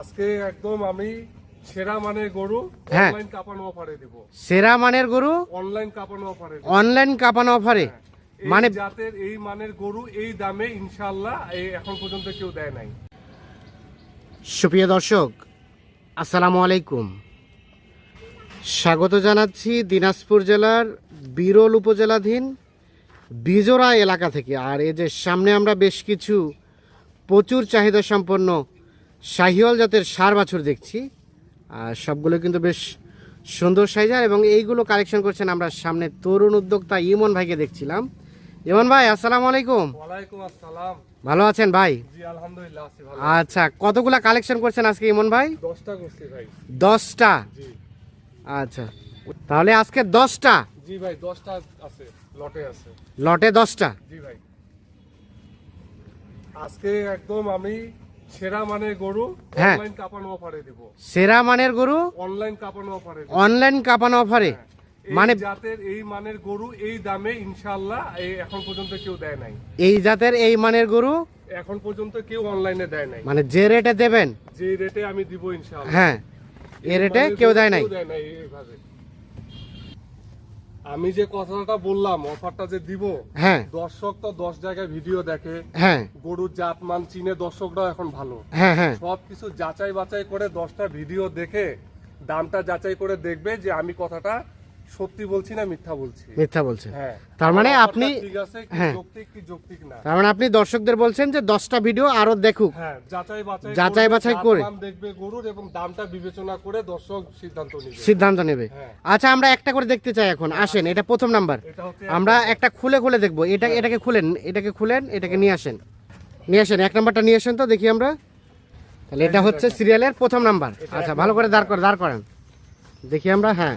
আজকে একদম আমি সেরা মানের গরু হ্যাঁ। অনলাইন কাপানো অফারে দেব। সেরা মানের গরু? অনলাইন কাপানো অফারে অনলাইন কাপানো অফারে মানে জাতের এই মানের গরু এই দামে ইনশাআল্লাহ এখন পর্যন্ত কেউ দেয় নাই। সুপ্রিয় দর্শক আসসালামু আলাইকুম। স্বাগত জানাচ্ছি দিনাজপুর জেলার বিরল উপজেলাধীন বিজোড়া এলাকা থেকে। আর এই যে সামনে আমরা বেশ কিছু প্রচুর চাহিদা সম্পন্ন শাহিওয়াল জাতের সার বাছুর দেখছি। আর সবগুলো কিন্তু বেশ সুন্দর সাইজার এবং এইগুলো কালেকশন করছেন আমরা সামনে তরুণ উদ্যোক্তা ইমন ভাইকে দেখছিলাম। ইমন ভাই আসসালামু আলাইকুম। আসসালাম। ভালো আছেন ভাই? আচ্ছা কতগুলা কালেকশন করছেন আজকে ইমন ভাই? দশটা আচ্ছা তাহলে আজকে দশটা? জি ভাই দশটা আছে লটে দশটা? আজকে একদম আমি সেরা মানের গরু হ্যাঁ। অনলাইন কাপানো অফারে দেব। সেরা মানের গরু অনলাইন কাপানো অফারে অনলাইন কাপানো অফারে মানে জাতের এই মানের গরু এই দামে ইনশাআল্লাহ এখন পর্যন্ত কেউ দেয় নাই। এই জাতের এই মানের গরু? এখন পর্যন্ত কেউ অনলাইনে দেয় নাই। মানে যে রেটে দেবেন? যে রেটে আমি দিব ইনশাআল্লাহ। হ্যাঁ। এই রেটে কেউ দেয় নাই। দেয় নাই এইভাবে। আমি যে কথাটা বললাম অফারটা যে দিব হ্যাঁ। দর্শক তো দশ জায়গায় ভিডিও দেখে। হ্যাঁ। গরুর জাত মান চিনে দর্শকরাও এখন ভালো। হ্যাঁ হ্যাঁ। সবকিছু যাচাই বাছাই করে দশটা ভিডিও দেখে দামটা যাচাই করে দেখবে যে আমি কথাটা সত্যি বলছি না মিথ্যা বলছি। মিথ্যা বলছেন হ্যাঁ। তার মানে আপনি- হ্যাঁ। তার মানে আপনি দর্শকদের বলছেন যে দশটা ভিডিও আরও দেখুক। হ্যাঁ যাচাই বাছাই যাচাই বাছাই করে। দেখবে গরুর এবং দামটা বিবেচনা করে দর্শক সিদ্ধান্ত নেবে। সিদ্ধান্ত নেবে। হ্যাঁ। আচ্ছা আমরা একটা করে দেখতে চাই এখন। আসেন এটা প্রথম নাম্বার। আমরা একটা খুলে খুলে দেখব। এটা এটাকে খুলেন এটাকে খুলেন এটাকে নিয়ে আসেন। নিয়ে আসেন এক নাম্বারটা নিয়ে আসেন তো দেখি আমরা। তাহলে এটা হচ্ছে সিরিয়ালের প্রথম নাম্বার। আচ্ছা ভালো করে দাঁড় করে দাঁড় করেন। দেখি আমরা হ্যাঁ।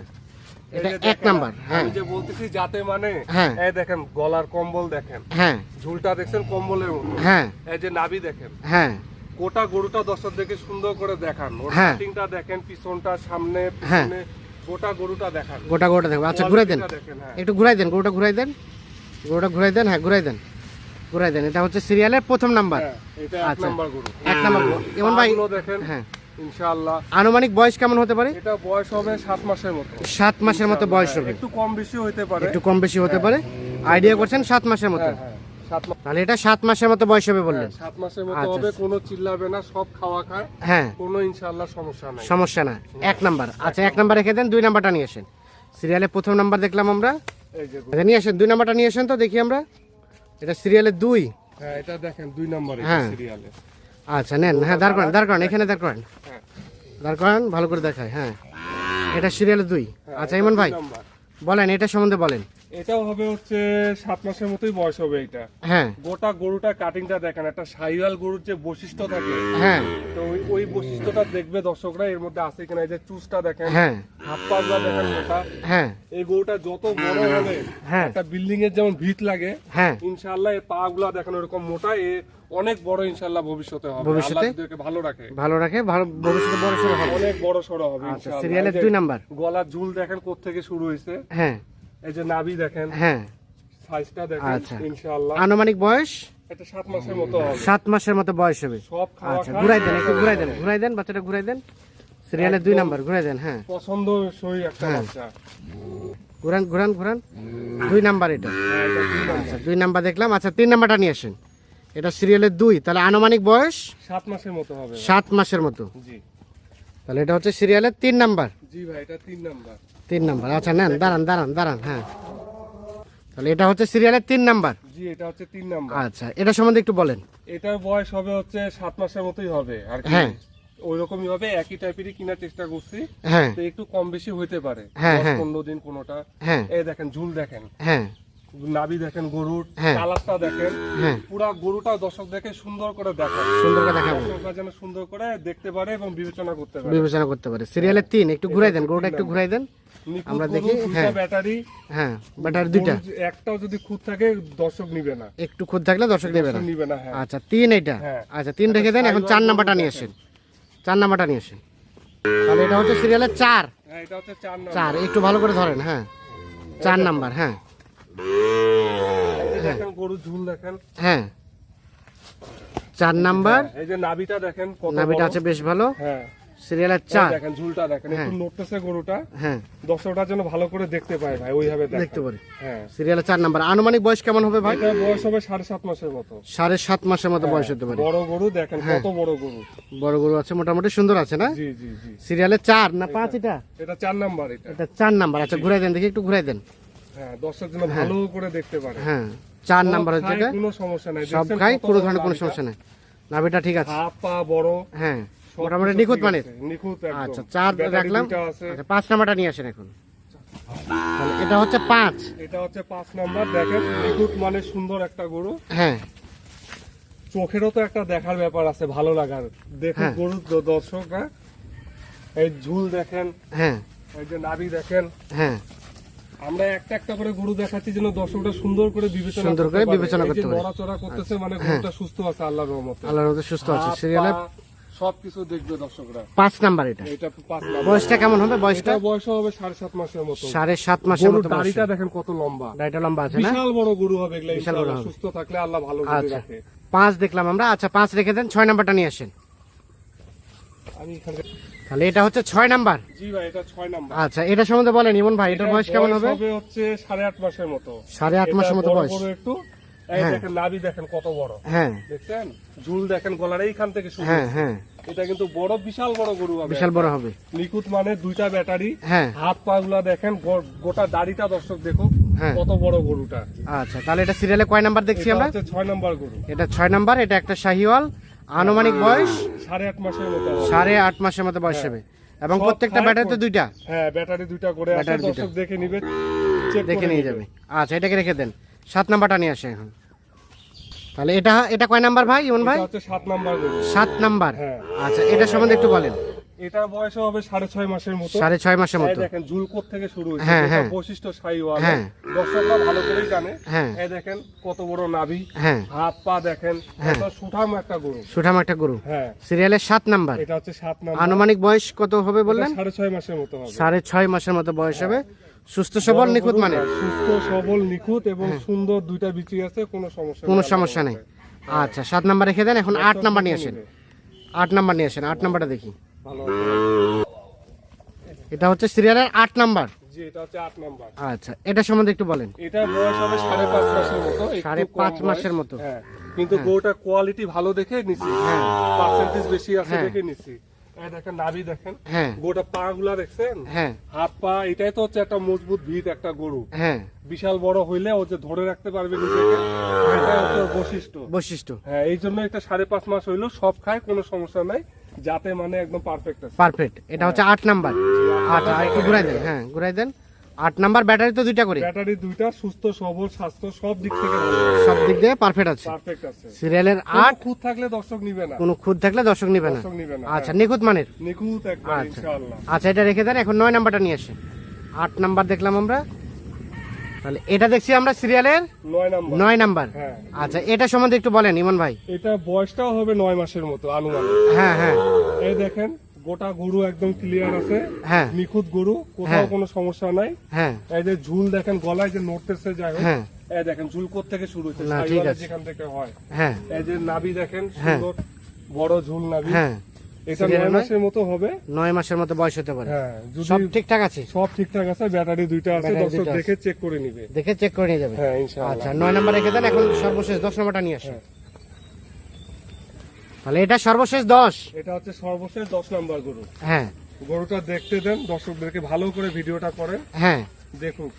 এটা এক নাম্বার হ্যাঁ। আমি যে বলতেছি যাতে মানে হ্যাঁ। এই দেখেন গলার কম্বল দেখেন হ্যাঁ। ঝুলটা দেখছেন কম্বলের মতো? হ্যাঁ। এই যে নাভি দেখেন হ্যাঁ। গোটা গরুটা দর্শক দেখে সুন্দর করে দেখান ওর হ্যাঁ। কাটিংটা দেখেন পিছনটা সামনে। পিছনে গোটা গরুটা দেখান। গোটা গোটা দেখব আচ্ছা ঘুরাই দেন। দেখেন একটু ঘুরাই দেন গরুটা ঘুরাই দেন। গরুটা ঘুরাই দেন হ্যাঁ ঘুরাই দেন। ঘুরাই দেন। এটা হচ্ছে সিরিয়ালের প্রথম নাম্বার। এক আচ্ছা। নাম্বার গরু। এক নাম্বার এমন ভাই দেখেন হ্যাঁ। ইনশাআল্লাহ। আনুমানিক বয়স কেমন হতে পারে? এটা বয়স হবে সাত মাসের মতো। সাত মাসের মতো বয়স হবে। একটু কম বেশি হতে পারে। একটু কম বেশি হতে পারে। আইডিয়া করছেন সাত মাসের মতো। হ্যাঁ হ্যাঁ তাহলে এটা সাত মাসের মতো বয়স হবে বললেন। হ্যাঁ, সাত মাসের মতো আচ্ছা, হবে। কোনো চিল্লাবে না সব খাওয়া খায়। হ্যাঁ। কোনো ইনশাআল্লাহ সমস্যা নাই। সমস্যা না এক নাম্বার। আচ্ছা এক নাম্বার রেখে দেন দুই নাম্বারটা নিয়ে আসেন। সিরিয়ালে প্রথম নাম্বার দেখলাম আমরা। এই যে আচ্ছা নিয়ে আসেন দুই নাম্বারটা নিয়ে আসেন তো দেখি আমরা। এটা সিরিয়ালের দুই। হ্যাঁ এটা দেখেন দুই নম্বরে হ্যাঁ। সিরিয়ালে। আচ্ছা নেন হ্যাঁ দাঁড় করেন দাঁড় করেন এখানে দাঁড় করেন। হ্যাঁ। দাঁড় করেন ভালো করে দেখায় হ্যাঁ। এটা সিরিয়াল দুই। আচ্ছা ইমন ভাই বলেন এটা সম্বন্ধে বলেন। এটাও হবে হচ্ছে সাত মাসের মতোই বয়স হবে এটা। হ্যাঁ। গোটা গরুটা কাটিংটা দেখেন একটা সাইওয়াল গরুর যে বৈশিষ্ট্য থাকে। হ্যাঁ। তো ওই- বৈশিষ্ট্যটা দেখবে দর্শকরা এর মধ্যে আছে কিনা এই যে চুসটা দেখেন হ্যাঁ। হাত পাগুলা দেখেন গোটা। হ্যাঁ। এই গরুটা যত বড় হবে হ্যাঁ। একটা বিল্ডিং এর যেমন ভিত লাগে হ্যাঁ। ইনশাআল্লাহ এর পা গুলা দেখেন ওরকম মোটা এ অনেক বড় ইনশাআল্লাহ ভবিষ্যতে হবে। ভবিষ্যতে? ভালো রাখে। ভালো রাখে ভবিষ্যতে বড় সড়ো হবে। অনেক বড় সড়ো হবে আচ্ছা ইনশাআল্লাহ। সিরিয়ালের দুই নাম্বার। গলার ঝুল দেখেন থেকে শুরু হয়েছে। হ্যাঁ। এই যে নাভি দেখেন হ্যাঁ। সাইজটা দেখেন আচ্ছা। ইনশাআল্লাহ। আনুমানিক বয়স? এটা সাত মাসের মতো হবে। সাত মাসের মতো বয়স হবে। সব খাওয়া আচ্ছা ঘুরাই দেন একটু ঘুরাই দেন ঘুরাই দেন বাচ্চাটা ঘুরাই দেন। সিরিয়ালের দুই নাম্বার ঘুরাই দেন হ্যাঁ। পছন্দ সই একটা হ্যাঁ। বাচ্চা। ঘুরান ঘুরান ঘুরান। দুই নাম্বার এটা। আচ্ছা দুই নাম্বার দেখলাম। আচ্ছা তিন নাম্বারটা নিয়ে আসেন। এটা সিরিয়ালের দুই তাহলে আনুমানিক বয়স? সাত মাসের মতো হবে। সাত মাসের মতো। জি। তাহলে এটা হচ্ছে সিরিয়ালের তিন নাম্বার। জি ভাই এটা তিন নাম্বার। তিন নাম্বার। আচ্ছা নেন দাঁড়ান দাঁড়ান দাঁড়ান হ্যাঁ। তাহলে এটা হচ্ছে সিরিয়ালের তিন নাম্বার। জি এটা হচ্ছে তিন নাম্বার। আচ্ছা এটা সম্বন্ধে একটু বলেন। এটার বয়স হবে হচ্ছে সাত মাসের মতোই হবে আর কি। হ্যাঁ। ওই রকমই হবে একই টাইপেরই কেনার চেষ্টা করছি। হ্যাঁ। তো একটু কম বেশি হইতে পারে। হ্যাঁ, হ্যাঁ। পনেরো দিন কোনোটা। হ্যাঁ। এই দেখেন ঝুল দেখেন। হ্যাঁ। নাভি দেখেন গরুর হ্যাঁ। কালারটা দেখেন হ্যাঁ। পুরা গরুটা দর্শক দেখে সুন্দর করে দেখান সুন্দর করে দেখাবো। দর্শকরা যেন সুন্দর করে দেখতে পারে এবং বিবেচনা করতে পারে। বিবেচনা করতে পারে। সিরিয়ালের তিন একটু ঘুরাই দেন গরুটা একটু ঘুরাই দেন। আমরা দেখি, হ্যাঁ। ব্যাটারি। হ্যাঁ ব্যাটার দুইটা। একটাও যদি খুঁত থাকে দর্শক নিবে না। একটু খুদ থাকলে দর্শক দেবে না। নিবে না হ্যাঁ। আচ্ছা তিন এটা। আচ্ছা তিন রেখে দেন এখন চার নাম্বারটা নিয়ে আসেন। চার নাম্বারটা নিয়ে আসেন। তাহলে এটা হচ্ছে সিরিয়ালের চার। এটা হচ্ছে চার একটু ভালো করে ধরেন হ্যাঁ। চার নাম্বার হ্যাঁ। দেখেন গরু ঝুল দেখেন। হ্যাঁ। চার নাম্বার। হ্যাঁ, এই যে নাভিটা দেখেন নাভিটা আছে বেশ ভালো। হ্যাঁ। সিরিয়ালের চার। দেখেন ঝুলটা দেখেন একটু হ্যাঁ। নড়তেছে গরুটা। হ্যাঁ। দর্শকটা যেন ভালো করে দেখতে পায় ভাই ওইভাবে দেখতে পারে। হ্যাঁ। সিরিয়ালের চার নাম্বার। আনুমানিক বয়স কেমন হবে ভাই? বয়স হবে সাড়ে সাত মাসের মতো। সাড়ে সাত মাসের মতো বয়স হতে পারে। বড় গরু দেখেন। কত বড় গরু। বড় গরু আছে মোটামুটি সুন্দর আছে না? জি জি জি। সিরিয়ালের চার না পাঁচ এটা এটা? চার নাম্বার এটা। এটা চার নাম্বার। আচ্ছা ঘুরাই দেন দেখি একটু ঘুরাই দেন। হ্যাঁ দর্শক যেন ভালো করে দেখতে পারে। হ্যাঁ চার নাম্বার হচ্ছে কোনো সমস্যা নাই। সব খাই কোনো ধরনের কোনো সমস্যা নেই। নাভিটা ঠিক আছে। পা বড় হ্যাঁ মোটামুটি নিখুঁত ঠিক নিখুঁত আচ্ছা চার রাখলাম। আচ্ছা পাঁচ নাম্বারটা নিয়ে আসেন এখন। তাহলে এটা হচ্ছে পাঁচ। এটা হচ্ছে পাঁচ নাম্বার। দেখেন নিখুঁত মানে সুন্দর একটা গরু। হ্যাঁ। চোখেরও তো একটা দেখার ব্যাপার আছে ভালো লাগার। দেখুন হ্যাঁ। গরুর দ- দর্শকরা এই ঝুল দেখেন। হ্যাঁ। এই যে নাভি দেখেন। হ্যাঁ। আমরা একটা একটা করে গরু দেখাচ্ছি যেন দর্শকরা সুন্দর করে বিবেচনা সুন্দর করে বিবেচনা করতে পারে। নড়াচড়া করতেছে মানে গরুটা সুস্থ আছে আল্লাহর রহমতে। আল্লাহর মধ্যে সুস্থ আছে। সিরিয়ালে সবকিছু দেখবে দর্শকরা। পাঁচ নাম্বার এটা। এটা পাঁচ নাম্বার। বয়সটা কেমন হবে? বয়সটা? বয়স হবে সাড়ে সাত মাসের মতো। সাড়ে সাত মাসের গরুর মতো দাড়িটা দেখেন কত লম্বা। দাড়িটা লম্বা আছে না? বিশাল বড় গরু হবে এগুলা বিশাল বড় সুস্থ থাকলে আল্লাহ ভালো করে আচ্ছা। রাখে পাঁচ দেখলাম আমরা। আচ্ছা পাঁচ রেখে দেন। ছয় নাম্বারটা নিয়ে আসেন। আমি এখানে তাহলে এটা হচ্ছে ছয় নাম্বার। জি ভাই এটা ছয় নাম্বার। আচ্ছা এটা সম্বন্ধে বলেন ইমন ভাই এটার বয়স কেমন হবে? হবে হচ্ছে সাড়ে আট মাসের মতো। সাড়ে আট মাসের মতো বয়স। একটু। হ্যাঁ। দেখেন নাভি দেখেন কত বড়। হ্যাঁ। দেখছেন? ঝুল দেখেন গলার এইখান থেকে শুরু হ্যাঁ হ্যাঁ। এটা কিন্তু বড় বিশাল বড় গরু হবে বিশাল বড় হবে। নিখুঁত মানে দুইটা ব্যাটারি। হ্যাঁ। হাত পা গুলা দেখেন গোটা দাড়িটা দর্শক হ্যাঁ। কত বড় গরুটা। আচ্ছা তাহলে এটা সিরিয়ালে কয় নাম্বার দেখছি আমরা? ছয় নাম্বার গরু। এটা ছয় নাম্বার এটা একটা শাহিওয়াল। আনুমানিক বয়স? সাড়ে আট মাসের মতো সাড়ে আট মাসের মতো বয়স হবে। এবং প্রত্যেকটা ব্যাটারিতে দুইটা? হ্যাঁ ব্যাটারি দুইটা করে ব্যাটারি। দর্শক দেখে নিবে দেখে নিয়ে যাবে। আচ্ছা এটাকে রেখে দেন। সাত নাম্বারটা নিয়ে আসে এখন। তাহলে এটা এটা কয় নাম্বার ভাই ইমন ভাই? সাত নাম্বার। সাত নাম্বার। হ্যাঁ। আচ্ছা এটা সম্বন্ধে একটু বলেন। এটা বয়স হবে সাড়ে ছয় মাসের মতো। সাড়ে ছয় মাসের মতো। দেখেন থেকে শুরু হয়েছে হ্যাঁ, হ্যাঁ। বৈশিষ্ট্য সাইওয়াল হ্যাঁ। দর্শকরা ভালো করেই জানে। হ্যাঁ। এই দেখেন কত বড় নাভি। হ্যাঁ। হাত পা দেখেন হ্যাঁ। সুঠাম একটা গরু। সুঠাম একটা গরু। হ্যাঁ। সিরিয়ালের সাত নাম্বার। এটা হচ্ছে সাত নাম্বার। আনুমানিক বয়স কত হবে বললেন? সাড়ে ছয় মাসের মতো হবে। সাড়ে ছয় মাসের মতো বয়স হবে। সুস্থ সবল নিখুঁত মানে? হ্যাঁ, সুস্থ সবল নিখুঁত এবং সুন্দর দুইটা বিচি আছে কোনো সমস্যা কোনো সমস্যা নেই। আচ্ছা সাত নাম্বার রেখে দেন এখন আট নাম্বার নিয়ে আসেন। আট নাম্বার নিয়ে আসেন আট নাম্বারটা দেখি। ভালো। এটা হচ্ছে সিরিয়ালের আট নাম্বার। আচ্ছা এটা সম্বন্ধে একটু বলেন। এটা বয়স হবে সাড়ে পাঁচ মাসের মতো সাড়ে পাঁচ মাসের মতো। হ্যাঁ কিন্তু কোয়ালিটি ভালো দেখে নিছি। হ্যাঁ। পার্সেন্টেজ বেশি আছে হ্যাঁ। দেখে নিছি। দেখেন নাভি দেখেন। হ্যাঁ। পা গুলা দেখছেন? হ্যাঁ। হাত পা এটাই তো হচ্ছে একটা মজবুত ভিত একটা গরু। হ্যাঁ। বিশাল বড় হইলে ও যে ধরে রাখতে পারবে নিজেকে এটা হচ্ছে বৈশিষ্ট্য। বৈশিষ্ট্য। হ্যাঁ এই জন্য এটা সাড়ে পাঁচ মাস হইল সব খায় কোনো সমস্যা নাই। যাতে মানে একদম পারফেক্ট আছে। পারফেক্ট এটা হচ্ছে আট নাম্বার। আট আর একটু ঘুরাই দেন হ্যাঁ ঘুরাই দেন। আট নাম্বার ব্যাটারি তো দুইটা করে। ব্যাটারি দুইটা সুস্থ সবল স্বাস্থ্য সব দিক থেকে সব দিক দিয়ে পারফেক্ট আছে। পারফেক্ট আছে। সিরিয়ালের আট আট খুদ থাকলে দর্শক নিবে না। কোনো খুদ থাকলে দর্শক নিবে না। দর্শক নিবে না আচ্ছা নিখুঁত মানের? নিখুঁত একবার আচ্ছা। ইনশাআল্লাহ। আচ্ছা এটা রেখে দেন এখন নয় নাম্বারটা নিয়ে আসেন। আট নাম্বার দেখলাম আমরা। তাহলে এটা দেখছি আমরা সিরিয়ালের নয় নাম্বার। নয় নাম্বার। হ্যাঁ। আচ্ছা এটা সম্বন্ধে একটু বলেন ইমন ভাই। এটা বয়সটাও হবে নয় মাসের মতো আনুমানিক। হ্যাঁ হ্যাঁ। এই দেখেন গোটা গরু একদম ক্লিয়ার আছে। হ্যাঁ। নিখুঁত গরু কোথাও হ্যাঁ। কোনো সমস্যা নাই। হ্যাঁ। এই যে ঝুল দেখেন গলায় যে নড়তেছে যাই হোক। হ্যাঁ। এই দেখেন ঝুল কোথ থেকে শুরু হচ্ছে। যেখান থেকে হয়। হ্যাঁ। এই যে নাভি দেখেন। সুন্দর বড় ঝুল নাভি। হ্যাঁ। এটা নয় নয়? মাসের মতো হবে। নয় মাসের মতো বয়স হতে পারে। হ্যাঁ সব ঠিকঠাক আছে? সব ঠিকঠাক আছে ব্যাটারি দুইটা আছে দর্শক দেখে চেক করে নিবে। দেখে চেক করে নিয়ে যাবে? হ্যাঁ ইনশাআল্লাহ। আচ্ছা নয় নাম্বার রেখে দেন এখন সর্বশেষ দশ নাম্বারটা নিয়ে আসেন। তাহলে এটা সর্বশেষ দশ। এটা হচ্ছে সর্বশেষ দশ নাম্বার গরু। হ্যাঁ। গরুটা দেখতে দেন দর্শকদেরকে ভালো করে ভিডিওটা করেন। হ্যাঁ। দেখুন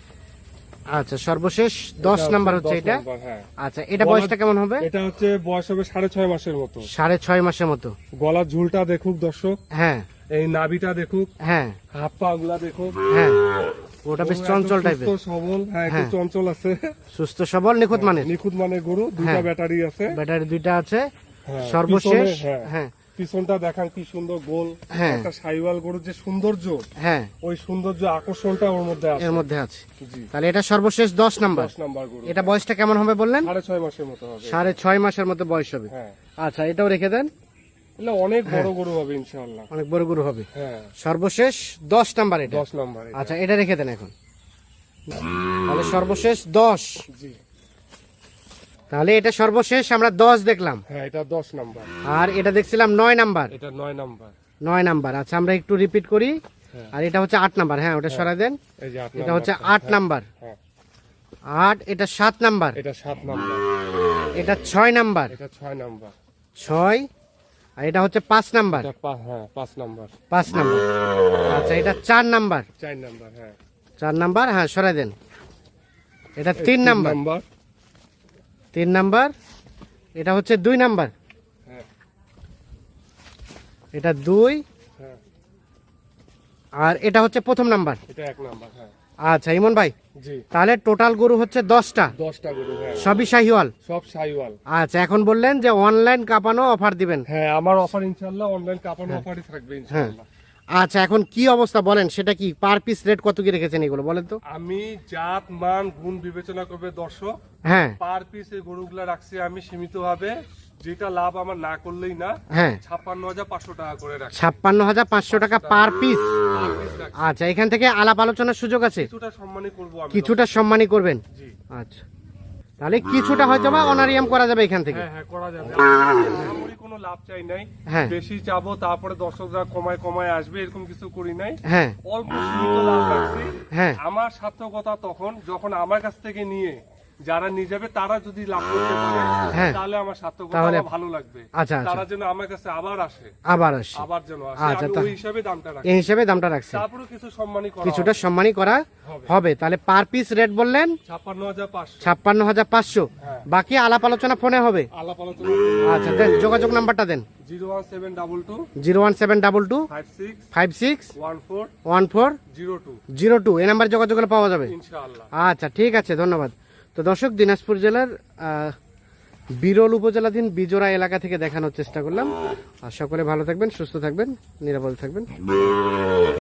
আচ্ছা সর্বশেষ দশ নাম্বার হচ্ছে এটা? হ্যাঁ। আচ্ছা এটা বয়সটা কেমন হবে? এটা হচ্ছে বয়স হবে সাড়ে ছয় মাসের মতো। সাড়ে ছয় মাসের মতো। গলার ঝুলটা দেখুক দর্শক। হ্যাঁ। এই নাভিটা দেখুক। হ্যাঁ। হাত পা গুলা দেখুক। হ্যাঁ। ওটা বেশ চঞ্চল টাইপের সবল হ্যাঁ একটু হ্যাঁ। চঞ্চল আছে। সুস্থ সবল নিখুঁত মানে নিখুঁত মানে গরু দুইটা। ব্যাটারি আছে। ব্যাটারি দুইটা আছে। সর্বশেষ হ্যাঁ। হ্যাঁ পিছনটা দেখান কি সুন্দর গোল হ্যাঁ। একটা সাইওয়াল গরুর যে সৌন্দর্য হ্যাঁ। ওই সৌন্দর্য আকর্ষণটা ওর মধ্যে আছে। এর মধ্যে আছে। তাহলে এটা সর্বশেষ দশ নাম্বার। দশ নাম্বার গরু। এটা বয়সটা কেমন হবে বললেন? সাড়ে ছয় মাসের মতো হবে। সাড়ে ছয় মাসের মতো বয়স হবে। হ্যাঁ। আচ্ছা এটাও রেখে দেন। এগুলো অনেক বড় গরু হবে ইনশাআল্লাহ। অনেক বড় গরু হবে। হ্যাঁ। সর্বশেষ দশ নাম্বার এটা। দশ নাম্বার আচ্ছা এটা রেখে দেন এখন। তাহলে সর্বশেষ দশ। জি। তাহলে এটা সর্বশেষ আমরা দশ দেখলাম। হ্যাঁ এটা দশ নাম্বার। আর এটা দেখছিলাম নয় নাম্বার। এটা নয় নাম্বার। নয় নাম্বার। আচ্ছা আমরা একটু রিপিট করি। হ্যাঁ। আর এটা হচ্ছে আট নাম্বার। হ্যাঁ ওটা সরাই দেন। এটা হচ্ছে আট নাম্বার। হ্যাঁ। আট এটা সাত নাম্বার। এটা সাত নাম্বার। এটা ছয় নাম্বার। এটা ছয় নাম্বার। ছয় আর এটা হচ্ছে পাঁচ নাম্বার। হ্যাঁ পাঁচ নাম্বার। পাঁচ নাম্বার। আচ্ছা এটা চার নাম্বার। চার নাম্বার হ্যাঁ। চার নাম্বার হ্যাঁ সরাই দেন। এটা তিন নাম্বার। তিন নাম্বার এটা হচ্ছে দুই নাম্বার। হ্যাঁ। এটা দুই। হ্যাঁ। আর এটা হচ্ছে প্রথম নাম্বার। এটা এক নাম্বার হ্যাঁ। আচ্ছা ইমন ভাই তাহলে টোটাল গরু হচ্ছে দশটা। দশটা গরু সবই শাহিওয়াল সব সাইওয়াল আচ্ছা এখন বললেন যে অনলাইন কাপানো অফার দিবেন। হ্যাঁ আমার অফার ইনশাল্লাহ অনলাইন কাপানো অফারই থাকবে ইনশাল্লাহ আচ্ছা এখন কি অবস্থা বলেন? সেটা কি পার পিস রেট কত কি রেখেছেন এগুলো বলেন তো? আমি জাত মান গুণ বিবেচনা করবে দর্শক। হ্যাঁ। পার পিস এই গরুগুলা রাখছি আমি সীমিত ভাবে যেটা লাভ আমার না করলেই না হ্যাঁ। ছাপ্পান্ন হাজার পাঁচশো টাকা করে রাখছি। ছাপ্পান্ন হাজার পাঁচশো টাকা পার পিস আচ্ছা এখান থেকে আলাপ আলোচনার সুযোগ আছে? কিছুটা সম্মানই করব কিছুটা সম্মানই করবেন? জি। আচ্ছা। তাহলে কিছুটা হয়তো বা অনারিয়াম করা যাবে এখান থেকে। হ্যাঁ হ্যাঁ করা যাবে। আহামরি কোনো লাভ চাই নাই। হ্যাঁ। বেশি চাবো তারপরে দর্শকরা কমায় কমায় আসবে এরকম কিছু করি নাই। হ্যাঁ। অল্প সীমিত লাভ রাখছি। হ্যাঁ। আমার সার্থকতা তখন যখন আমার কাছ থেকে নিয়ে যারা নিয়ে যাবে তারা যদি লাভ করতে পারে হ্যাঁ। তাহলে আমার সার্থকতা ভালো লাগবে। আচ্ছা, আচ্ছা। তারা যেন আমার কাছে আবার আসে আবার আসি। আবার যেন আসে। আচ্ছা, আমি ওই হিসাবে দামটা রাখি। এই হিসেবে দামটা রাখছি। তারপরে কিছু সম্মানই করা কিছুটা সম্মানই করা হবে। তাহলে পার পিস রেট বললেন? ছাপ্পান্ন হাজার পাঁচশো। ছাপ্পান্ন হাজার পাঁচশো। হ্যাঁ। বাকি আলাপ আলোচনা ফোনে হবে? আলাপ আলোচনা। আচ্ছা দেন যোগাযোগ নাম্বারটা দেন। Zero one seven double two. Zero one seven five six. One four. Zero two. এই নাম্বার যোগাযোগ করলে পাওয়া যাবে? ইনশাআল্লাহ। আচ্ছা ঠিক আছে ধন্যবাদ। তো দর্শক, দিনাজপুর জেলার বিরল উপজেলাধীন বিজোড়া এলাকা থেকে দেখানোর চেষ্টা করলাম। আর সকলে ভালো থাকবেন, সুস্থ থাকবেন, নিরাপদে থাকবেন।